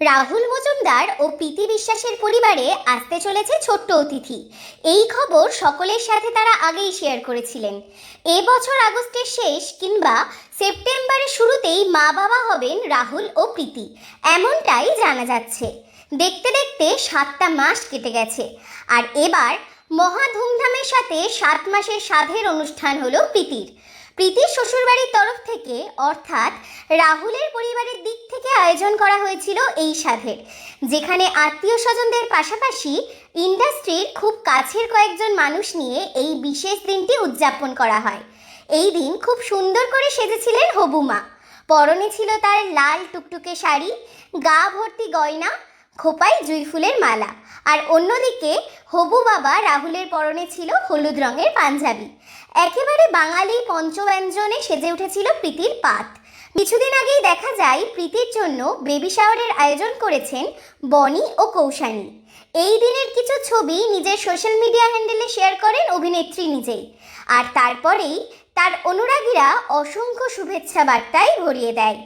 রাহুল মজুমদার ও প্রীতি বিশ্বাসের পরিবারে আসতে চলেছে ছোট্ট অতিথি। এই খবর সকলের সাথে তারা আগেই শেয়ার করেছিলেন। এ বছর আগস্টের শেষ কিংবা সেপ্টেম্বরের শুরুতেই মা বাবা হবেন রাহুল ও প্রীতি, এমনটাই জানা যাচ্ছে। দেখতে দেখতে সাতটা মাস কেটে গেছে, আর এবার মহা ধুমধামের সাথে সাত মাসের সাধের অনুষ্ঠান হলো প্রীতির। প্রীতির শ্বশুরবাড়ির তরফ থেকে, অর্থাৎ রাহুলের পরিবারের দিক থেকে আয়োজন করা হয়েছিল এই সাধের, যেখানে আত্মীয় স্বজনদের পাশাপাশি ইন্ডাস্ট্রির খুব কাছের কয়েকজন মানুষ নিয়ে এই বিশেষ দিনটি উদযাপন করা হয়। এই দিন খুব সুন্দর করে সেজেছিলেন হবুমা পরনে ছিল তার লাল টুকটুকে শাড়ি, গা ভর্তি গয়না খোপায় জুই ফুলের মালা। আর অন্যদিকে হবু বাবা রাহুলের পরনে ছিল হলুদ রঙের পাঞ্জাবি। একেবারে বাঙালি পঞ্চব্যঞ্জনে সেজে উঠেছিল প্রীতির পাত। কিছুদিন আগেই দেখা যায় প্রীতির জন্য বেবি শাওয়ারের আয়োজন করেছেন বনি ও কৌশানী। এই দিনের কিছু ছবি নিজের সোশ্যাল মিডিয়া হ্যান্ডেলে শেয়ার করেন অভিনেত্রী নিজেই। আর তারপরেই তার অনুরাগীরা অসংখ্য শুভেচ্ছা বার্তায় ভরিয়ে দেয়।